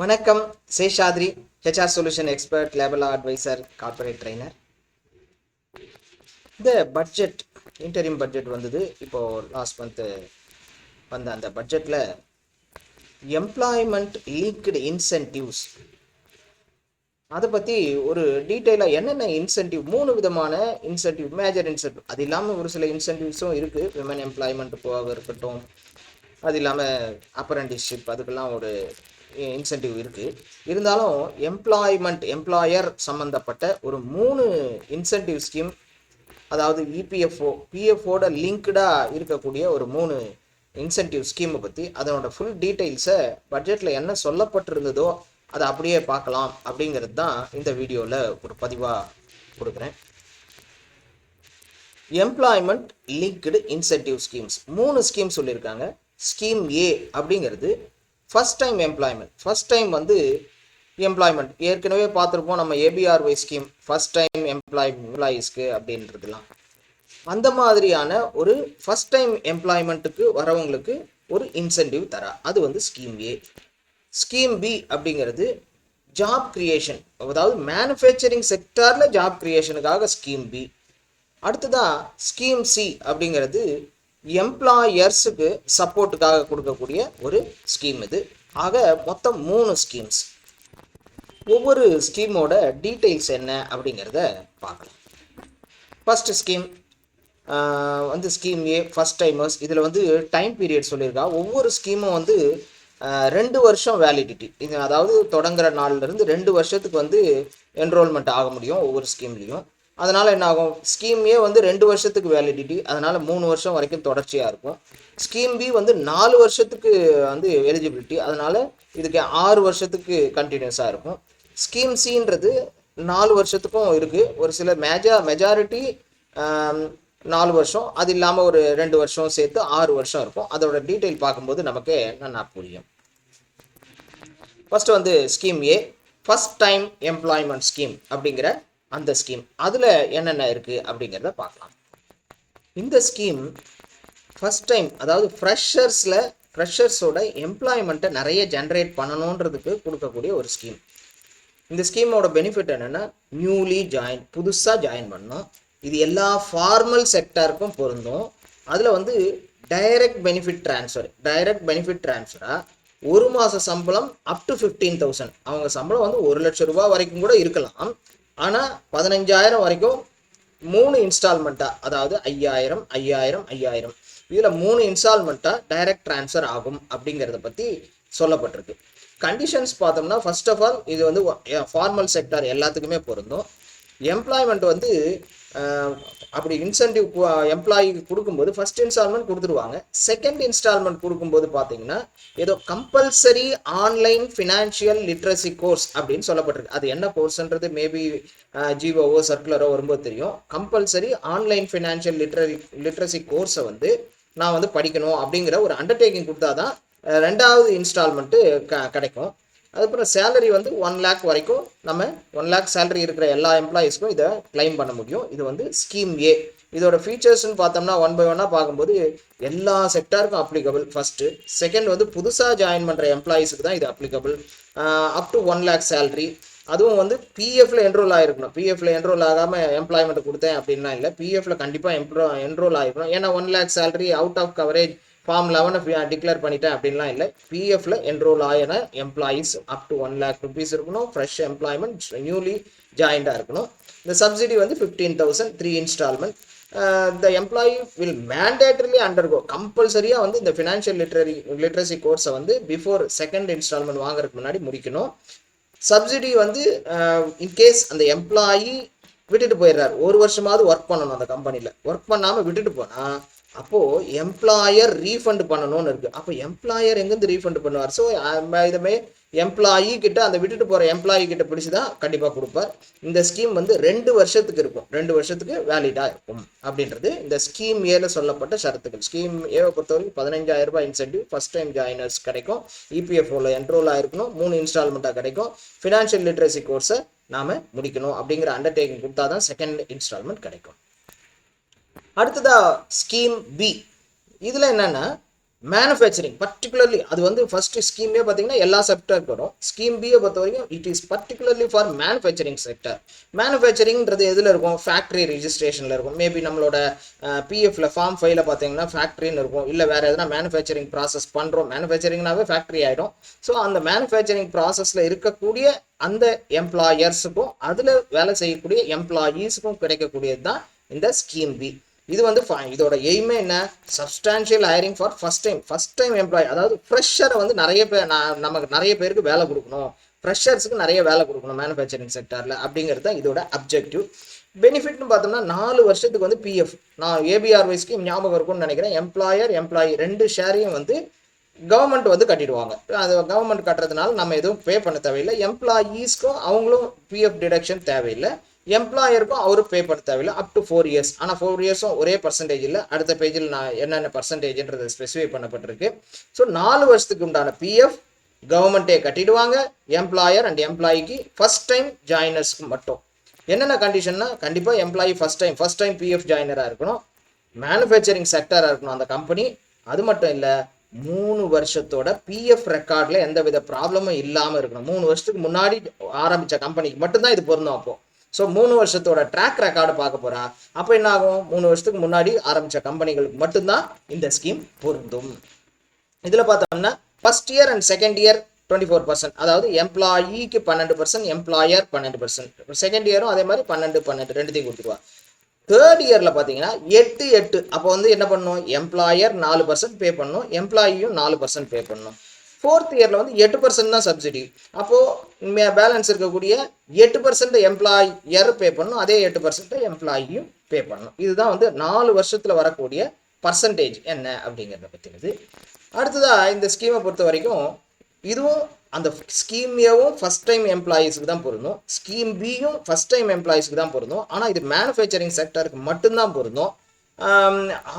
வணக்கம் Seshadri HR solution expert label advisor corporate trainer இந்த budget interim budget வந்தது. இப்போ லாஸ்ட் மந்த்து வந்த அந்த பட்ஜெட்டில் எம்ப்ளாய்மெண்ட் லிங்க்டு இன்சென்டிவ்ஸ் அதை பற்றி ஒரு டீட்டெயிலாக என்னென்ன இன்சென்டிவ் மூணு விதமான இன்சென்டிவ் மேஜர் இன்சென்டிவ் அது இல்லாமல் ஒரு சில இன்சென்டிவ்ஸும் இருக்குது விமன் எம்ப்ளாய்மெண்ட் போக இருக்கட்டும். அது இல்லாமல் அப்ரண்டிஸ்ஷிப் அதுக்கெல்லாம் ஒரு இன்சென்டிவ் இருக்குது இருந்தாலும் எம்ப்ளாய்மெண்ட் எம்ப்ளாயர் சம்மந்தப்பட்ட ஒரு மூணு இன்சென்டிவ் ஸ்கீம் அதாவது இபிஎஃப்ஓ பிஎஃப்ஓட லிங்க்டாக இருக்கக்கூடிய ஒரு மூணு இன்சென்டிவ் ஸ்கீமை பற்றி அதனோட ஃபுல் டீட்டெயில்ஸை பட்ஜெட்டில் என்ன சொல்லப்பட்டிருந்ததோ அதை அப்படியே பார்க்கலாம் அப்படிங்கிறது தான் இந்த வீடியோவில் ஒரு பதிவாக கொடுக்குறேன். எம்ப்ளாய்மெண்ட் லிங்க்டு இன்சென்டிவ் ஸ்கீம்ஸ் மூணு ஸ்கீம் சொல்லியிருக்காங்க. ஸ்கீம் ஏ அப்படிங்கிறது first time employment first time வந்து எம்ப்ளாய்மெண்ட் ஏற்கனவே பார்த்துருப்போம் நம்ம ABRY scheme first time employ எம்ப்ளாயீஸ்க்கு அப்படின்றதுலாம். அந்த மாதிரியான ஒரு ஃபஸ்ட் டைம் எம்ப்ளாய்மெண்ட்டுக்கு வரவங்களுக்கு ஒரு இன்சென்டிவ் தரா. அது வந்து ஸ்கீம் ஏ ஸ்கீம் பி அப்படிங்கிறது ஜாப் கிரியேஷன் அதாவது மேனுஃபேக்சரிங் செக்டாரில் ஜாப் கிரியேஷனுக்காக ஸ்கீம் பி அடுத்ததாக ஸ்கீம் சி அப்படிங்கிறது எம்ப்ளாயர்ஸுக்கு சப்போர்ட்டுக்காக கொடுக்கக்கூடிய ஒரு ஸ்கீம் இது. ஆக மொத்தம் மூணு ஸ்கீம்ஸ் ஒவ்வொரு ஸ்கீமோட டீட்டெயில்ஸ் என்ன அப்படிங்கிறத பார்க்கலாம். ஃபஸ்ட்டு ஸ்கீம் வந்து ஸ்கீம் ஏ ஃபஸ்ட் டைமர்ஸ் இதில் வந்து டைம் பீரியட் சொல்லியிருக்கா. ஒவ்வொரு ஸ்கீமும் வந்து ரெண்டு வருஷம் வேலிடிட்டி இது அதாவது தொடங்குற நாள்லேருந்து ரெண்டு வருஷத்துக்கு வந்து என்ரோல்மெண்ட் ஆக முடியும் ஒவ்வொரு ஸ்கீம்லேயும் அதனால் என்ன ஆகும் ஸ்கீம் ஏ வந்து ரெண்டு வருஷத்துக்கு வேலிடிட்டி அதனால் மூணு வருஷம் வரைக்கும் தொடர்ச்சியாக இருக்கும். ஸ்கீம் பி வந்து நாலு வருஷத்துக்கு வந்து எலிஜிபிலிட்டி அதனால் இதுக்கு ஆறு வருஷத்துக்கு கண்டினியூஸாக இருக்கும். ஸ்கீம் சின்றது நாலு வருஷத்துக்கும் இருக்குது ஒரு சில மேஜா மெஜாரிட்டி நாலு வருஷம். அது இல்லாமல் ஒரு ரெண்டு வருஷம் சேர்த்து ஆறு வருஷம் இருக்கும். அதோட டீட்டெயில் பார்க்கும்போது நமக்கு நல்லா புரியும். ஃபஸ்ட்டு வந்து scheme A first time employment scheme அப்படிங்கிற அந்த ஸ்கீம் அதில் என்னென்ன இருக்குது அப்படிங்கிறத பார்க்கலாம். இந்த ஸ்கீம் ஃபர்ஸ்ட் டைம் அதாவது ஃப்ரெஷர்ஸில் ஃப்ரெஷர்ஸோட எம்ப்ளாய்மெண்ட்டை நிறைய ஜென்ரேட் பண்ணணுன்றதுக்கு கொடுக்கக்கூடிய ஒரு ஸ்கீம் இந்த ஸ்கீமோட பெனிஃபிட் என்னென்னா நியூலி ஜாயின் புதுசாக ஜாயின் பண்ணோம் இது எல்லா ஃபார்மல் செக்டாருக்கும் பொருந்தும். அதில் வந்து direct benefit transfer direct benefit ட்ரான்ஸ்ஃபராக ஒரு மாத சம்பளம் அப் டு ஃபிஃப்டீன் தௌசண்ட் அவங்க சம்பளம் வந்து ஒரு லட்சம் ரூபா வரைக்கும் கூட இருக்கலாம். ஆனால் பதினஞ்சாயிரம் வரைக்கும் மூணு இன்ஸ்டால்மெண்ட்டாக அதாவது ஐயாயிரம் ஐயாயிரம் ஐயாயிரம். இதில் மூணு இன்ஸ்டால்மெண்ட்டாக டைரக்ட் ட்ரான்ஸ்ஃபர் ஆகும் அப்படிங்கிறத பற்றி சொல்லப்பட்டிருக்கு. கண்டிஷன்ஸ் பார்த்தோம்னா ஃபர்ஸ்ட் ஆஃப் ஆல் இது வந்து ஃபார்மல் செக்டார் எல்லாத்துக்குமே பொருந்தும். எம்ப்ளாய்மெண்ட் வந்து அப்படி இன்சென்டிவ் எம்ப்ளாயிக்கு கொடுக்கும்போது ஃபர்ஸ்ட் இன்ஸ்டால்மெண்ட் கொடுத்துருவாங்க. செகண்ட் இன்ஸ்டால்மெண்ட் கொடுக்கும்போது பார்த்தீங்கன்னா ஏதோ compulsory online financial literacy course அப்படின்னு சொல்லப்பட்டிருக்கு. அது என்ன கோர்ஸ்ன்றது மேபி ஜிஓஓ சர்க்குலரோ வரும்போது தெரியும். Compulsory online financial literary literacy கோர்ஸை வந்து நான் வந்து படிக்கணும் அப்படிங்கிற ஒரு அண்டர்டேக்கிங் கொடுத்தா தான் ரெண்டாவது இன்ஸ்டால்மெண்ட்டு க கிடைக்கும். அதுக்கப்புறம் சேலரி வந்து ஒன் லேக் வரைக்கும் நம்ம ஒன் லேக் சேலரி இருக்கிற எல்லா எம்ப்ளாயீஸ்க்கும் இதை கிளைம் பண்ண முடியும். இது வந்து ஸ்கீம் ஏ இதோட ஃபீச்சர்ஸ்னு பார்த்தோம்னா ஒன் பை ஒன்னாக பார்க்கும்போது எல்லா செக்டாருக்கும் அப்ளிகபிள் ஃபஸ்ட்டு செகண்ட் வந்து புதுசாக ஜாயின் பண்ணுற எம்ப்ளாயீஸுக்கு தான் இது applicable up to one lakh salary அதுவும் வந்து பிஎஃப்ல என்ரோல் ஆகிருக்கணும் பிஎஃப்ல என்ரோல் ஆகாமல் எம்ப்ளாய்மெண்ட் கொடுத்தேன் அப்படின்லாம் இல்லை பிஎஃப்ல கண்டிப்பாக எம்ப்ரோ என்ரோல் ஆகிருக்கணும் ஏன்னா one lakh salary out of coverage form லெவனை declare பண்ணிட்டேன் அப்படின்லாம் இல்லை. பிஎஃப்ல enrol ஆகின employees up to one lakh rupees இருக்கணும். ஃப்ரெஷ் எம்ப்ளாய்மெண்ட் நியூலி ஜாயிண்டாக இருக்கணும். இந்த சப்சிடி வந்து fifteen thousand three instalment the employee will mandatorily undergo கம்பல்சரியாக வந்து இந்த ஃபினான்ஷியல் லிட்ரரி லிட்ரஸி கோர்ஸை வந்து பிஃபோர் செகண்ட் இன்ஸ்டால்மெண்ட் வாங்குறதுக்கு முன்னாடி முடிக்கணும். சப்சிடி வந்து இன்கேஸ் அந்த எம்ப்ளாயி விட்டுட்டு போயிடுறாரு. ஒரு வருஷமாவது ஒர்க் பண்ணணும் அந்த கம்பெனியில் ஒர்க் பண்ணாமல் விட்டுட்டு போனால் அப்போது எம்ப்ளாயர் ரீஃபண்ட் பண்ணணும்னு இருக்குது அப்போ எம்ப்ளாயர் எங்கேருந்து ரீஃபண்ட் பண்ணுவார்? ஸோ இதுமே எம்ப்ளாயி கிட்ட அந்த விட்டுட்டு போகிற எம்ப்ளாயி கிட்ட பிடிச்சி தான் கண்டிப்பாக கொடுப்பார். இந்த ஸ்கீம் வந்து ரெண்டு வருஷத்துக்கு இருக்கும். ரெண்டு வருஷத்துக்கு வேலிடாக இருக்கும் அப்படின்றது இந்த ஸ்கீம் ஏல சொல்லப்பட்ட ஷரத்துக்கள். ஸ்கீம் ஏவை பொறுத்தவரைக்கும் பதினஞ்சாயிரம் ரூபாய் இன்சென்டிவ் ஃபஸ்ட் டைம் ஜாயினர்ஸ் கிடைக்கும். இபிஎஃப்ஓவில் என்ரோல் ஆயிருக்கணும். மூணு இன்ஸ்டால்மெண்ட்டாக கிடைக்கும். ஃபினான்ஷியல் லிட்ரஸி கோர்ஸை நாம் முடிக்கணும் அப்படிங்கிற அண்டர்டேக்கிங் கொடுத்தா தான் செகண்ட் இன்ஸ்டால்மெண்ட் கிடைக்கும். அடுத்ததா ஸ்கீம் பி இதில் என்னென்னா மேனுஃபேக்சரிங் பர்டிகுலர்லி அது வந்து ஃபர்ஸ்ட் ஸ்கீமே பார்த்தீங்கன்னா எல்லா செக்டருக்கு வரும். ஸ்கீம் பியை பொறுத்த வரைக்கும் it is particularly for manufacturing sector மேனுஃபேக்சரிங்ன்றது எதில் இருக்கும்? ஃபேக்ட்ரி ரிஜிஸ்ட்ரேஷனில் இருக்கும். மேபி நம்மளோட பிஎஃப்ல ஃபார்ம் ஃபைல பார்த்தீங்கன்னா ஃபேக்ட்ரின்னு இருக்கும். இல்லை வேறு எதனா மேனுஃபேக்சரிங் ப்ராசஸ் பண்ணுறோம் மேனுஃபேக்சரிங்னாவே ஃபேக்ட்ரி ஆகிடும் ஸோ அந்த மேனுஃபேக்சரிங் ப்ராசஸில் இருக்கக்கூடிய அந்த எம்ப்ளாயர்ஸுக்கும் அதில் வேலை செய்யக்கூடிய எம்ப்ளாயீஸுக்கும் கிடைக்கக்கூடியது தான் இந்த ஸ்கீம் பி இது வந்து fi- இதோட எய்மே என்ன? Substantial hiring for first time first time employ அதாவது ஃப்ரெஷரை வந்து நிறைய பேர் நான் நமக்கு நிறைய பேருக்கு வேலை கொடுக்கணும். ஃப்ரெஷர்ஸுக்கு நிறைய வேலை கொடுக்கணும் மேனுஃபேக்சரிங் செக்டாரில் அப்படிங்கிறது தான் இதோட அப்ஜெக்டிவ் பெனிஃபிட்னு பார்த்தோம்னா நாலு வருஷத்துக்கு வந்து பிஎஃப் நான் ஏபிஆர் வைஸ்க்கு ஞாபகம் இருக்கும்னு நினைக்கிறேன். எம்ப்ளாயர் எம்ப்ளாயி ரெண்டு ஷேரையும் வந்து கவர்மெண்ட் வந்து கட்டிடுவாங்க. அது கவர்மெண்ட் கட்டுறதுனால நம்ம எதுவும் பே பண்ண தேவையில்லை. எம்ப்ளாயீஸ்க்கும் அவங்களும் பிஎஃப் டிடக்ஷன் தேவையில்லை. எம்ப்ளாயருக்கும் அவரும் பே பண்ண தேவையில்லை. அப் டு ஃபோர் இயர்ஸ் ஆனால் ஃபோர் இயர்ஸும் ஒரே பர்சன்டேஜ் இல்லை. அடுத்த பேஜில் நான் என்னென்ன பர்சன்டேஜ்ன்றது ஸ்பெசிஃபை பண்ணப்பட்டிருக்கு. ஸோ நாலு வருஷத்துக்கு உண்டான பிஎஃப் கவர்மெண்ட்டே கட்டிடுவாங்க. எம்ப்ளாயர் அண்ட் எம்ப்ளாயிக்கு ஃபர்ஸ்ட் டைம் ஜாயினர்ஸ்க்கு மட்டும். என்னென்ன கண்டிஷன்னா கண்டிப்பாக employee first time first time PF ஜாயினராக இருக்கணும். மேனுஃபேக்சரிங் செக்டராக இருக்கணும் அந்த கம்பெனி அது மட்டும் இல்லை மூணு வருஷத்தோட பிஎஃப் ரெக்கார்டில் எந்த வித ப்ராப்ளமும் இல்லாமல் இருக்கணும். மூணு வருஷத்துக்கு முன்னாடி ஆரம்பித்த கம்பெனிக்கு மட்டும்தான் இது பொருந்தும் அப்போது ஸோ மூணு வருஷத்தோட ட்ராக் ரெக்கார்டு பார்க்க போறா. அப்போ என்ன ஆகும்? மூணு வருஷத்துக்கு முன்னாடி ஆரம்பித்த கம்பெனிகளுக்கு மட்டும்தான் இந்த ஸ்கீம் பொருந்தும். இதில் பார்த்தோம்னா first year and second year twenty four percent அதாவது எம்ப்ளாயிக்கு பன்னெண்டு பர்சன்ட் எம்ப்ளாயர் பன்னெண்டு பர்சன்ட் செகண்ட் இயரும் அதே மாதிரி பன்னெண்டு பன்னெண்டு ரெண்டுத்தையும் கொடுத்துருவா தேர்ட் இயரில் பார்த்தீங்கன்னா எட்டு எட்டு. அப்போ வந்து என்ன பண்ணணும் எம்ப்ளாயர் நாலு பர்சன்ட் பே பண்ணணும் எம்ப்ளாயியும் நாலு பர்சன்ட் பே பண்ணணும் ஃபோர்த் இயரில் வந்து எட்டு பர்சன்ட் தான் சப்சிடி அப்போது பேலன்ஸ் இருக்கக்கூடிய எட்டு பர்சன்ட் எம்ப்ளாயர் பே பண்ணணும். அதே எட்டு பர்சன்ட் எம்ப்ளாயியும் பே பண்ணணும். இதுதான் வந்து நாலு வருஷத்தில் வரக்கூடிய பர்சன்டேஜ் என்ன அப்படிங்கிறத பற்றினது அடுத்ததாக இந்த ஸ்கீமை பொறுத்த வரைக்கும் இதுவும் அந்த ஸ்கீமையும் ஃபஸ்ட் டைம் எம்ப்ளாயீஸ்க்கு தான் பொருந்தும். ஸ்கீம் பியும் ஃபஸ்ட் டைம் எம்ப்ளாயீஸ்க்கு தான் பொருந்தும். ஆனால் இது மேனுஃபேக்சரிங் செக்டருக்கு மட்டும்தான் பொருந்தும்.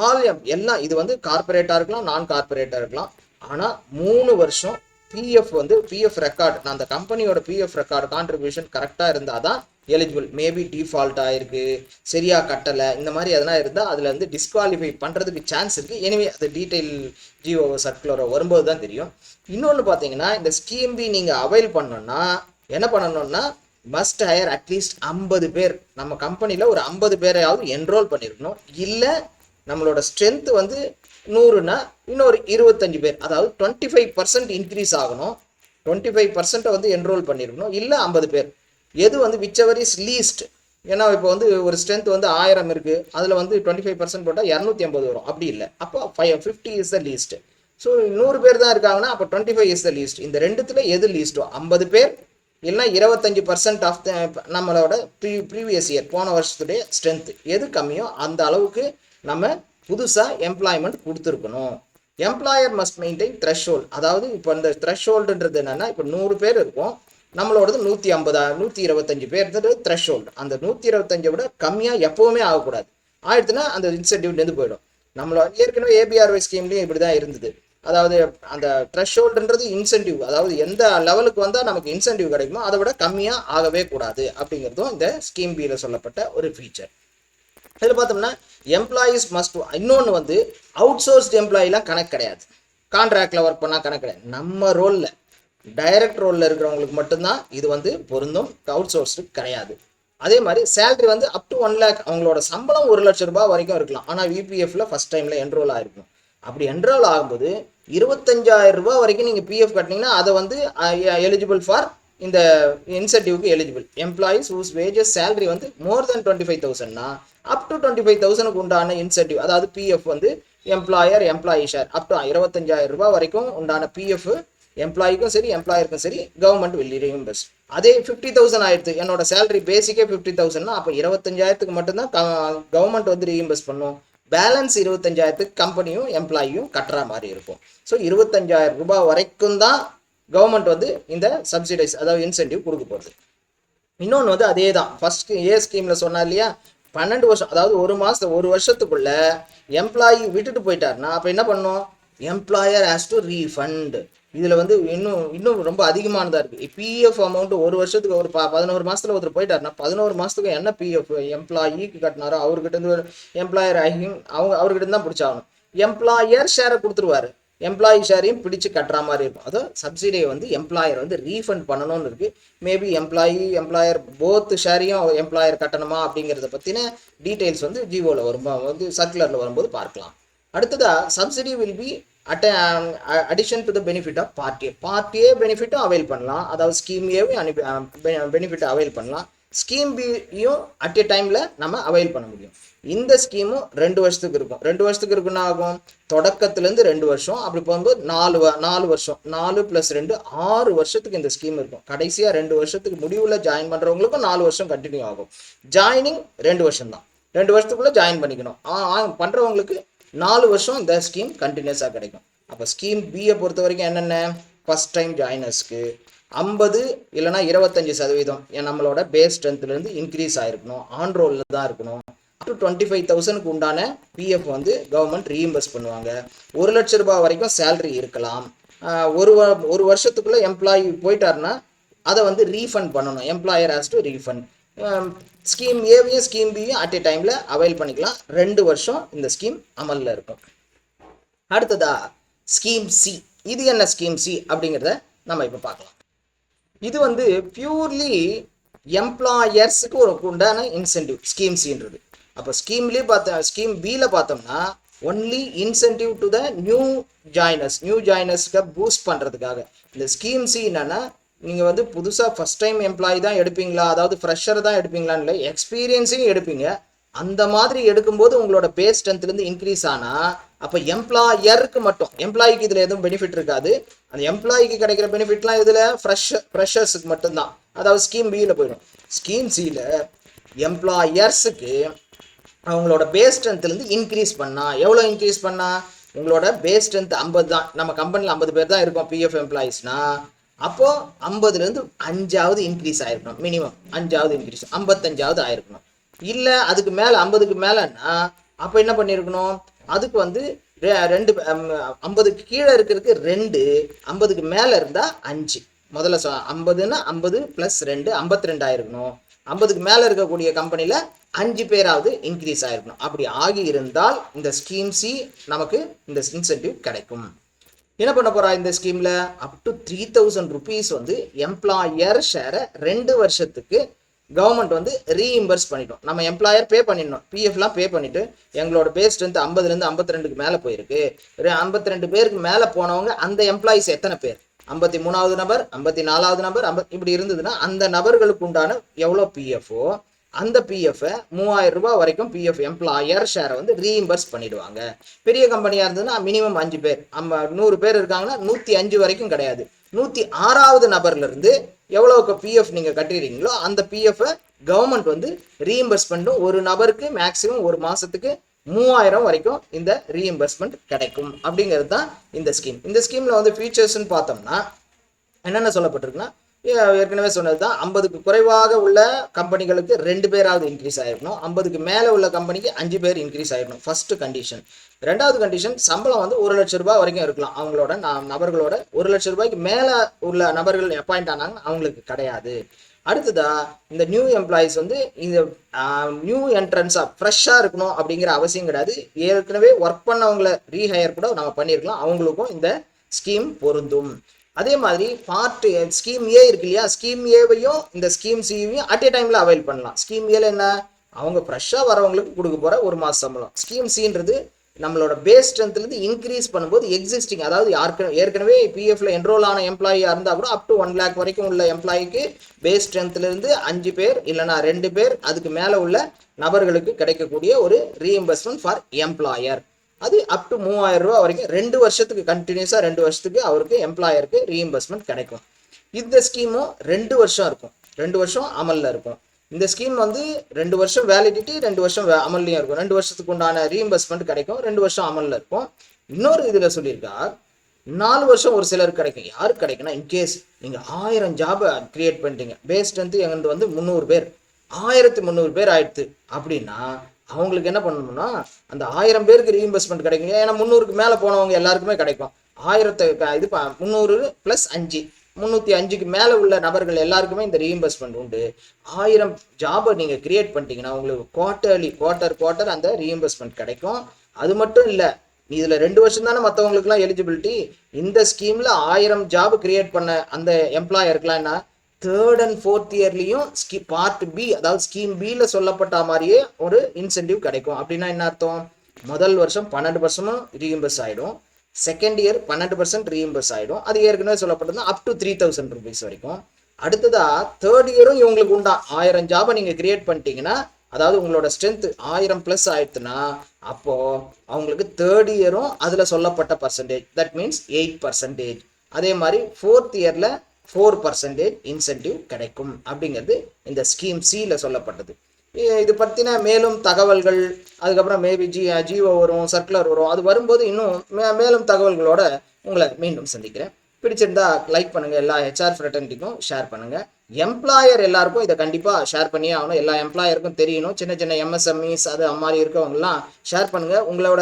ஆல் எல்லாம் இது வந்து கார்பரேட்டாக இருக்கலாம் நான் கார்பரேட்டாக இருக்கலாம். ஆனால் மூணு வருஷம் பிஎஃப் வந்து பிஎஃப் ரெக்கார்டு அந்த கம்பெனியோட பிஎஃப் ரெக்கார்டு கான்ட்ரிபியூஷன் கரெக்டாக இருந்தால் தான் எலிஜிபிள் மேபி டிஃபால்ட் ஆயிருக்கு சரியாக கட்டலை இந்த மாதிரி எதனா இருந்தால் அதில் வந்து டிஸ்குவாலிஃபை பண்ணுறதுக்கு சான்ஸ் இருக்குது எனிவே அது டீட்டெயில் ஜிஓ சர்க்குலர் வரும்போது தான் தெரியும். இன்னொன்று பார்த்தீங்கன்னா இந்த ஸ்கீம் பி நீங்கள் அவைல் பண்ணோன்னா என்ன பண்ணணும்னா மஸ்ட் ஹையர் அட்லீஸ்ட் ஐம்பது பேர். நம்ம கம்பெனியில் ஒரு ஐம்பது பேரையாவது என்ரோல் பண்ணியிருக்கணும் இல்லை நம்மளோட ஸ்ட்ரென்த் வந்து நூறுனா இன்னொரு இருபத்தஞ்சு பேர் அதாவது டுவெண்ட்டி ஃபைவ் பர்சன்ட் இன்க்ரீஸ் ஆகணும். டுவெண்ட்டி ஃபைவ் பர்சன்ட்டை வந்து என்ரோல் பண்ணியிருக்கணும் இல்லை ஐம்பது பேர். எது வந்து விச்எவர் இஸ் லீஸ்ட் ஏன்னா இப்போ வந்து ஒரு ஸ்ட்ரென்த் வந்து ஆயிரம் இருக்குது அதில் வந்து டுவெண்ட்டி ஃபைவ் பர்சன்ட் போட்டால் இரநூத்தி ஐம்பது வரும். அப்படி இல்லை. அப்போ five fifty is the least so நூறு பேர் தான் இருக்காங்கன்னா அப்போ twenty five is the least இந்த ரெண்டுத்தில் எது லீஸ்ட்டோ ஐம்பது பேர். இல்லைன்னா இருபத்தஞ்சு பர்சன்ட் ஆஃப் த நம்மளோட ப்ரீ ப்ரீவியஸ் இயர் போன வருஷத்துடைய ஸ்ட்ரென்த் எது கம்மியோ அந்த அளவுக்கு நம்ம புதுசாக எம்ப்ளாய்மெண்ட் கொடுத்துருக்கணும். எம்ப்ளாயர் மஸ்ட் மெயின்டைன் த்ரெஷ்ஹோல்ட் அதாவது இப்போ இந்த த்ரெஷ்ஹோல்டுன்றது என்னன்னா இப்போ நூறு பேர் இருக்கும். நம்மளோடது நூற்றி ஐம்பதா நூற்றி இருபத்தஞ்சு பேர் த்ரெஷ்ஹோல்டு அந்த நூற்றி இருபத்தஞ்சை விட கம்மியாக எப்போவுமே ஆகக்கூடாது. ஆயிடுச்சுன்னா அந்த இன்சென்டிவ்லேருந்து போயிடும். நம்மளோட ஏற்கனவே ஏபிஆர்ஒய் ஸ்கீம்லேயும் இப்படி தான் இருந்தது. அதாவது அந்த த்ரெஷ்ஹோல்டுன்றது இன்சென்டிவ் அதாவது எந்த லெவலுக்கு வந்தால் நமக்கு இன்சென்டிவ் கிடைக்குமோ அதை விட கம்மியாக ஆகவே கூடாது அப்படிங்கிறதும் இந்த ஸ்கீம் பியில் சொல்லப்பட்ட ஒரு ஃபீச்சர் இதில் பார்த்தோம்னா எம்ப்ளாயீஸ் மஸ்ட் இன்னொன்று வந்து அவுட் சோர்ஸ்ட் எம்ப்ளாயிலாம் கணக்கு கிடையாது. கான்ட்ராக்டில் ஒர்க் பண்ணால் கணக்கு கிடையாது. நம்ம ரோலில் டைரக்ட் ரோலில் இருக்கிறவங்களுக்கு மட்டும்தான் இது வந்து பொருந்தும் அவுட் சோர்ஸ்டு கிடையாது. அதே மாதிரி சேலரி வந்து அப் டு ஒன் லேக் அவங்களோட சம்பளம் ஒரு லட்ச ரூபாய் வரைக்கும் இருக்கலாம். ஆனால் விபிஎஃப்ல ஃபஸ்ட் டைமில் என்ரோல் ஆகிருக்கும் அப்படி என்ரோல் ஆகும்போது இருபத்தஞ்சாயிரம் ரூபாய் வரைக்கும் நீங்கள் பிஎஃப் கட்டினீங்கன்னா அதை வந்து எலிஜிபிள் ஃபார் இந்த இன்சென்டிவ்க்கு eligible employees whose wages salary வந்து மோர் தென் டுவெண்ட்டி ஃபைவ் தௌசண்ட்னா அப் டு டுவெண்ட்டி ஃபைவ் தௌசண்ட்க்கு உண்டான இன்சென்டிவ் அதாவது பிஎஃப் வந்து employer employee share up to இருபத்தஞ்சாயிரம் ரூபாய் வரைக்கும் உண்டான பிஎஃப் எம்ப்ளாய்க்கும் சரி எம்ப்ளாயருக்கும் சரி கவர்மெண்ட் வில் ரீஇம்பர்ஸ் அதே ஃபிஃப்டி தௌசண்ட் ஆயிடுது. என்னோட சேலரி பேசிக்கே ஃபிஃப்டி தௌசண்ட்னா அப்போ இருபத்தஞ்சாயிரத்துக்கு மட்டும்தான் கவர்மெண்ட் வந்து ரீஇம்பர்ஸ் பண்ணும். பேலன்ஸ் இருபத்தஞ்சாயிரத்துக்கு கம்பெனியும் எம்ப்ளாயியும் கட்டுற மாதிரி இருக்கும். ஸோ இருபத்தஞ்சாயிரம் ரூபாய் வரைக்கும் தான் கவர்மெண்ட் வந்து இந்த சப்சிடைஸ் அதாவது இன்சென்டிவ் கொடுக்க போகுது இன்னொன்று வந்து அதே தான் ஃபர்ஸ்ட் ஏ ஸ்கீமில் சொன்னா இல்லையா? பன்னெண்டு வருஷம் அதாவது ஒரு மாதம் ஒரு வருஷத்துக்குள்ள எம்ப்ளாயி விட்டுட்டு போயிட்டாருன்னா அப்போ என்ன பண்ணும்? எம்ப்ளாயர் ஹேஸ் டு ரீஃபண்ட் இதில் வந்து இன்னும் இன்னும் ரொம்ப அதிகமானதாக இருக்குது பிஎஃப் அமௌண்ட் ஒரு வருஷத்துக்கு ஒரு ப பதினோரு மாதத்தில் ஒருத்தர் போயிட்டாருன்னா பதினோரு மாதத்துக்கு என்ன பிஎஃப் எம்ப்ளாயிக்கு கட்டினாரோ அவர்கிட்ட இருந்து எம்ப்ளாயர் ஆகியும் அவங்க அவர்கிட்ட தான் பிடிச்சாகணும். எம்ப்ளாயர் ஷேரை கொடுத்துருவாரு. எம்ப்ளாயி ஷேரையும் பிடிச்சு கட்டுற மாதிரி இருக்கும். அதுவும் சப்சிடியை வந்து எம்ப்ளாயர் வந்து ரீஃபண்ட் பண்ணணும்னு இருக்குது மேபி எம்ப்ளாயி எம்ப்ளாயர் போத் ஷேரையும் எம்ப்ளாயர் கட்டணுமா அப்படிங்கிறத பற்றின டீட்டெயில்ஸ் வந்து ஜிஓவில் வரும்போது வந்து சர்க்குலரில் வரும்போது பார்க்கலாம். அடுத்ததாக subsidy will be at addition to the benefit of பார்ட்டியே பார்ட்டியே பெனிஃபிட்டும் அவைல் பண்ணலாம். அதாவது ஸ்கீமையும் அனுப்பி பெனிஃபிட் அவைல் பண்ணலாம். ஸ்கீம் பியும் அட் எ டைமில் நம்ம அவைல் பண்ண முடியும். இந்த ஸ்கீமும் ரெண்டு வருஷத்துக்கு இருக்கும். ரெண்டு வருஷத்துக்கு இருக்குன்னா ஆகும்? தொடக்கத்துலேருந்து ரெண்டு வருஷம் அப்படி போகும்போது நாலு வ நாலு வருஷம் நாலு ப்ளஸ் ரெண்டு ஆறு வருஷத்துக்கு இந்த ஸ்கீம் இருக்கும். கடைசியாக ரெண்டு வருஷத்துக்கு முடிவில் ஜாயின் பண்ணுறவங்களுக்கும் நாலு வருஷம் கண்டினியூ ஆகும். ஜாயினிங் ரெண்டு வருஷம் தான் ரெண்டு வருஷத்துக்குள்ளே ஜாயின் பண்ணிக்கணும். பண்ணுறவங்களுக்கு நாலு வருஷம் இந்த ஸ்கீம் கண்டினியூஸாக கிடைக்கும். அப்போ ஸ்கீம் பியை பொறுத்த வரைக்கும் என்னென்ன? ஃபஸ்ட் டைம் ஜாயினர்ஸ்க்கு ஐம்பது இல்லைனா இருபத்தஞ்சி சதவீதம் நம்மளோட பேஸ் ஸ்ட்ரென்த்லேருந்து இன்க்ரீஸ் ஆகிருக்கணும் ஆன் ரோலில் தான் இருக்கணும். டு டுவெண்ட்டி ஃபைவ் தௌசண்ட்க்கு உண்டான பிஎஃப் வந்து கவர்மெண்ட் ரீஇம்பர்ஸ் பண்ணுவாங்க. ஒரு லட்ச ரூபாய் வரைக்கும் சேலரி இருக்கலாம். ஒரு வ ஒரு வருஷத்துக்குள்ளே எம்ப்ளாயி போயிட்டாருன்னா அதை வந்து ரீஃபண்ட் பண்ணணும். Employer has to refund scheme ஏவையும் scheme பியும் அட் எ டைமில் அவைல் பண்ணிக்கலாம். ரெண்டு வருஷம் இந்த ஸ்கீம் அமலில் இருக்கும். அடுத்ததா ஸ்கீம் சி இது என்ன ஸ்கீம் சி அப்படிங்கிறத நம்ம இப்போ பார்க்கலாம். இது வந்து பியூர்லி எம்ப்ளாயர்ஸுக்கு ஒரு உண்டான இன்சென்டிவ் ஸ்கீம் சின்றது அப்போ ஸ்கீம்லேயே பார்த்தா ஸ்கீம் பியில் பார்த்தோம்னா only incentive to the new joiners new ஜாயினர்ஸ்க்கு boost பண்ணுறதுக்காக இந்த ஸ்கீம் சி என்னென்னா நீங்கள் வந்து புதுசாக ஃபஸ்ட் டைம் எம்ப்ளாயி தான் எடுப்பீங்களா? அதாவது ஃப்ரெஷர் தான் எடுப்பீங்களான்னு இல்லை எக்ஸ்பீரியன்ஸையும் எடுப்பீங்க. அந்த மாதிரி எடுக்கும்போது உங்களோட பேஸ் ஸ்ட்ரென்த்லேருந்து இன்க்ரீஸ் ஆனால் அப்போ எம்ப்ளாயருக்கு மட்டும் எம்ப்ளாய்க்கு இதில் எதுவும் பெனிஃபிட் இருக்காது. அந்த எம்ப்ளாய்க்கு கிடைக்கிற பெனிஃபிட்லாம் இதில் ஃப்ரெஷ் ஃப்ரெஷர்ஸுக்கு மட்டும்தான். அதாவது ஸ்கீம் பியில் போயிடும். ஸ்கீம் சியில் எம்ப்ளாயர்ஸுக்கு அவங்களோட பேஸ் ஸ்ட்ரென்த்லேருந்து இன்க்ரீஸ் பண்ணா. எவ்வளோ இன்க்ரீஸ் பண்ணா? உங்களோட பேஸ் ஸ்ட்ரென்த் ஐம்பது தான். நம்ம கம்பெனியில் ஐம்பது பேர் தான் இருக்கோம் பிஎஃப் எம்ப்ளாயீஸ்னா அப்போது ஐம்பதுலேருந்து அஞ்சாவது இன்க்ரீஸ் ஆகிருக்கணும் மினிமம் அஞ்சாவது இன்க்ரீஸ் ஐம்பத்தஞ்சாவது ஆயிருக்கணும். இல்லை அதுக்கு மேலே ஐம்பதுக்கு மேலேன்னா அப்போ என்ன பண்ணியிருக்கணும் அதுக்கு வந்து ரெ- ரெண்டு ஐம்பதுக்கு கீழே இருக்கிறதுக்கு ரெண்டு ஐம்பதுக்கு மேலே இருந்தால் அஞ்சு. முதல்ல சொ ஐம்பதுன்னா ஐம்பது ப்ளஸ் ரெண்டு ஐம்பத்தி ரெண்டு ஆயிருக்கணும். ஐம்பதுக்கு மேலே இருக்கக்கூடிய கம்பெனியில் அஞ்சு பேராவது இன்க்ரீஸ் ஆகிருக்கணும் அப்படி ஆகி இருந்தால் இந்த ஸ்கீம் சி நமக்கு இந்த இன்சென்டிவ் கிடைக்கும். என்ன பண்ண போறா இந்த ஸ்கீம்ல up to three thousand rupees வந்து எம்ப்ளாயர் ஷேரை ரெண்டு வருஷத்துக்கு கவர்மெண்ட் வந்து ரீஇம்பர்ஸ் பண்ணிட்டோம். நம்ம எம்ப்ளாயர் பே பண்ணிடணும். பிஎஃப்லாம் பே பண்ணிட்டு எங்களோட பே ஸ்ட்ரென்த் ஐம்பதுலேருந்து ஐம்பத்தி ரெண்டுக்கு மேலே போயிருக்கு. ஐம்பத்தி ரெண்டு பேருக்கு மேலே போனவங்க அந்த எம்ப்ளாயிஸ் எத்தனை பேர்? ஐம்பத்தி மூணாவது நபர் ஐம்பத்தி நாலாவது நபர் ஐம்பத் இப்படி இருந்ததுன்னா அந்த நபர்களுக்கு உண்டான எவ்வளோ பிஎஃப்ஓ அந்த பிஎஃப்பை மூவாயிரம் ரூபாய் வரைக்கும் பிஎஃப் எம்ப்ளாயர் ஷேரை வந்து ரீஇம்பர்ஸ் பண்ணிடுவாங்க. பெரிய கம்பெனியாக இருந்ததுன்னா மினிமம் அஞ்சு பேர். நம்ம நூறு பேர் இருக்காங்கன்னா நூற்றி அஞ்சு வரைக்கும் கிடையாது. நூற்றி ஆறாவது நபர்ல இருந்து எவ்வளோக்கு பிஎஃப் நீங்கள் கட்டுறீங்களோ அந்த பிஎஃப்பை கவர்மெண்ட் வந்து ரீஇம்பர்ஸ் பண்ணும். ஒரு நபருக்கு மேக்ஸிமம் ஒரு மாதத்துக்கு மூவாயிரம் வரைக்கும் இந்த ரீஇம்பர்ஸ்மெண்ட் கிடைக்கும். அப்படிங்கிறது தான் இந்த ஸ்கீம் இந்த ஸ்கீமில் வந்து ஃபீச்சர்ஸ்னு பார்த்தோம்னா என்னென்ன சொல்லப்பட்டிருக்குன்னா ஏற்கனவே சொன்னது தான் ஐம்பதுக்கு குறைவாக உள்ள கம்பெனிகளுக்கு ரெண்டு பேராவது இன்க்ரீஸ் ஆகிடணும் ஐம்பதுக்கு மேலே உள்ள கம்பெனிக்கு அஞ்சு பேர் இன்க்ரீஸ் ஆகிடணும் ஃபர்ஸ்ட் கண்டிஷன் ரெண்டாவது கண்டிஷன் சம்பளம் வந்து ஒரு லட்ச ரூபாய் வரைக்கும் இருக்கலாம். அவங்களோட ந- நபர்களோட ஒரு லட்ச ரூபாய்க்கு மேலே உள்ள நபர்கள் அப்பாயிண்ட் ஆனாங்கன்னா அவங்களுக்கு கிடையாது. அடுத்ததா இந்த நியூ எம்ப்ளாயிஸ் வந்து இந்த நியூ என்ட்ரன்ஸாக ஃப்ரெஷ்ஷாக இருக்கணும் அப்படிங்கிற அவசியம் கிடையாது. ஏற்கனவே ஒர்க் பண்ணவங்கள ரீஹையர் கூட நம்ம பண்ணியிருக்கலாம். அவங்களுக்கும் இந்த ஸ்கீம் பொருந்தும். அதே மாதிரி பார்ட் ஸ்கீம் ஏ இருக்கு இல்லையா? ஸ்கீம் ஏவையும் இந்த ஸ்கீம் சியையும் அட் ஏ டைமில் அவைல் பண்ணலாம். ஸ்கீம் ஏல என்ன? அவங்க ஃப்ரெஷ்ஷாக வரவங்களுக்கு கொடுக்க போகிற ஒரு மாத சம்பளம். ஸ்கீம் சின்றது நம்மளோட பேஸ் ஸ்ட்ரென்த்லேருந்து இன்க்ரீஸ் பண்ணும்போது எக்ஸிஸ்டிங் அதாவது யாருக்கு ஏற்கனவே பிஎஃப்ல என்ரோல் ஆன எம்ப்ளாயியாக இருந்தால் கூட அப் டு ஒன் லேக் வரைக்கும் உள்ள எம்ப்ளாயிக்கு பேஸ் ஸ்ட்ரென்த்லேருந்து அஞ்சு பேர் இல்லைனா ரெண்டு பேர் அதுக்கு மேலே உள்ள நபர்களுக்கு கிடைக்கக்கூடிய ஒரு ரீஎம்பர்ஸ்மெண்ட் ஃபார் எம்ப்ளாயர் அது அப் டு மூவாயிரம் ரூபா வரைக்கும் ரெண்டு வருஷத்துக்கு கண்டினியூஸாக ரெண்டு வருஷத்துக்கு அவருக்கு எம்ப்ளாயருக்கு ரீஇம்பர்ஸ்மெண்ட் கிடைக்கும். இந்த ஸ்கீமும் ரெண்டு வருஷம் இருக்கும். ரெண்டு வருஷம் அமலில் இருக்கும். இந்த ஸ்கீம் வந்து ரெண்டு வருஷம் வேலிடிட்டி ரெண்டு வருஷம் அமல்லையும் இருக்கும். ரெண்டு வருஷத்துக்கு உண்டான ரீஇம்பர்ஸ்மெண்ட் கிடைக்கும். ரெண்டு வருஷம் அமலில் இருக்கும். இன்னொரு இதில் சொல்லியிருக்கா நாலு வருஷம் ஒரு சிலருக்கு கிடைக்கும். யாருக்கு கிடைக்குன்னா இன்கேஸ் நீங்கள் ஆயிரம் ஜாபை கிரியேட் பண்ணிட்டீங்க. பேஸ்ட் வந்து எங்களுக்கு வந்து முந்நூறு பேர். ஆயிரத்தி முந்நூறு பேர் ஆயிடுத்து. அப்படின்னா அவங்களுக்கு என்ன பண்ணணும்னா அந்த ஆயிரம் பேருக்கு ரீஇம்பர்ஸ்மெண்ட் கிடைக்கும். ஏன்னா முந்நூறுக்கு மேலே போனவங்க எல்லாருக்குமே கிடைக்கும். ஆயிரத்தை இது முந்நூறு ப்ளஸ் அஞ்சு. முந்நூற்றி அஞ்சுக்கு மேலே உள்ள நபர்கள் எல்லாருக்குமே இந்த ரீஇம்பர்ஸ்மெண்ட் உண்டு. ஆயிரம் ஜாபை நீங்கள் கிரியேட் பண்ணிட்டீங்கன்னா உங்களுக்கு குவார்ட்டர்லி குவார்ட்டர் குவார்ட்டர் அந்த ரீஇம்பர்ஸ்மெண்ட் கிடைக்கும். அது மட்டும் இல்லை இதில் ரெண்டு வருஷம் தானே மற்றவங்களுக்குலாம் எலிஜிபிலிட்டி இந்த ஸ்கீமில் ஆயிரம் ஜாப் கிரியேட் பண்ண அந்த எம்ப்ளாயருக்குலாம் என்ன? தேர்ட் அண்ட் ஃபோர்த் இயர்லேயும் ஸ்கீ பார்ட் பி அதாவது ஸ்கீம் பியில் சொல்லப்பட்ட மாதிரியே ஒரு இன்சென்டிவ் கிடைக்கும். அப்படின்னா என்ன அர்த்தம்? முதல் வருஷம் பன்னெண்டு பர்சன்டும் ரீஎம்பர்ஸ் ஆகிடும் செகண்ட் இயர் பன்னெண்டு பர்சன்ட் ரீஎம்பர்ஸ் ஆகிடும் அது ஏற்கனவே சொல்லப்பட்டது up to three thousand rupees வரைக்கும். அடுத்ததா தேர்ட் இயரும் இவங்களுக்கு உண்டா? ஆயிரம் ஜாபை நீங்கள் கிரியேட் பண்ணிட்டீங்கன்னா அதாவது உங்களோட ஸ்ட்ரென்த் ஆயிரம் ப்ளஸ் ஆயிடுச்சுன்னா அப்போது அவங்களுக்கு தேர்ட் இயரும் அதில் சொல்லப்பட்ட percentage that means eight percentage அதே மாதிரி ஃபோர்த் இயரில் ஃபோர் பர்சன்டேஜ் இன்சென்டிவ் கிடைக்கும் அப்படிங்கிறது இந்த ஸ்கீம் சியில் சொல்லப்பட்டது. இது பற்றின மேலும் தகவல்கள் அதுக்கப்புறம் மேபி ஜி ஜிஓ வரும் சர்க்குலர் வரும் அது வரும்போது இன்னும் மே மேலும் தகவல்களோட உங்களை மீண்டும் சந்திக்கிறேன். பிடிச்சிருந்தா லைக் பண்ணுங்கள் எல்லா ஹெச்ஆர் ஃப்ரெட்டன்ட்டிக்கும் ஷேர் பண்ணுங்கள் எம்ப்ளாயர் எல்லாருக்கும் இதை கண்டிப்பாக ஷேர் பண்ணியே ஆகணும். எல்லா எம்ப்ளாயருக்கும் தெரியணும். சின்ன சின்ன எம்எஸ்எம்இஸ் அது அந்த மாதிரி இருக்கவங்கலாம் ஷேர் பண்ணுங்கள் உங்களோட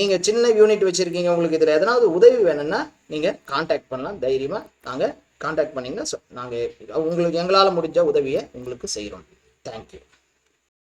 நீங்கள் சின்ன யூனிட் வச்சுருக்கீங்க உங்களுக்கு இதில் எதனாவது உதவி வேணும்னா நீங்கள் காண்டாக்ட் பண்ணலாம். தைரியமாக நாங்கள் காண்டாக்ட் பண்ணிங்கன்னா நாங்கள் உங்களுக்கு எங்களால் முடிஞ்ச உதவியை உங்களுக்கு செய்கிறோம் தேங்க்யூ